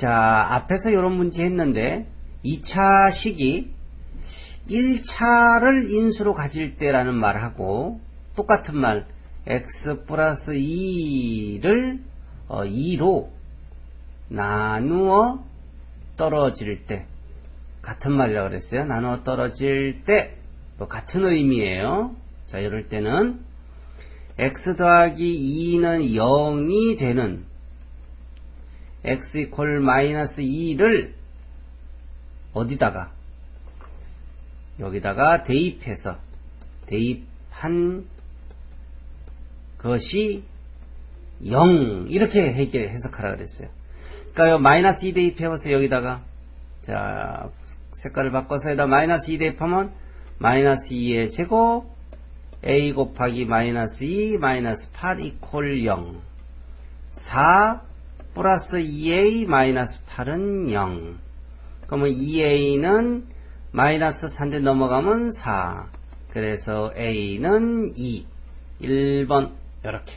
자, 앞에서 이런 문제 했는데 2차 식이 1차를 인수로 가질 때라는 말하고 똑같은 말 x 플러스 2를 2로 나누어 떨어질 때 같은 말이라고 그랬어요. 나누어 떨어질 때뭐 같은 의미예요. 자, 이럴 때는 x 더하기 2는 0이 되는 x 이퀄 마이너스 2를 어디다가? 여기다가 대입해서 대입한 것이 0 이렇게 해석하라 그랬어요. 그러니까 요 마이너스 2 대입해보세요 여기다가. 자 색깔을 바꿔서 여기다 마이너스 2 대입하면 마이너스 2의 제곱 a 곱하기 마이너스 2 마이너스 8 이퀄 0 4 플러스 2a 마이너스 8은 0 그러면 2a는 마이너스 3대 넘어가면 4 그래서 a는 2 1번. 이렇게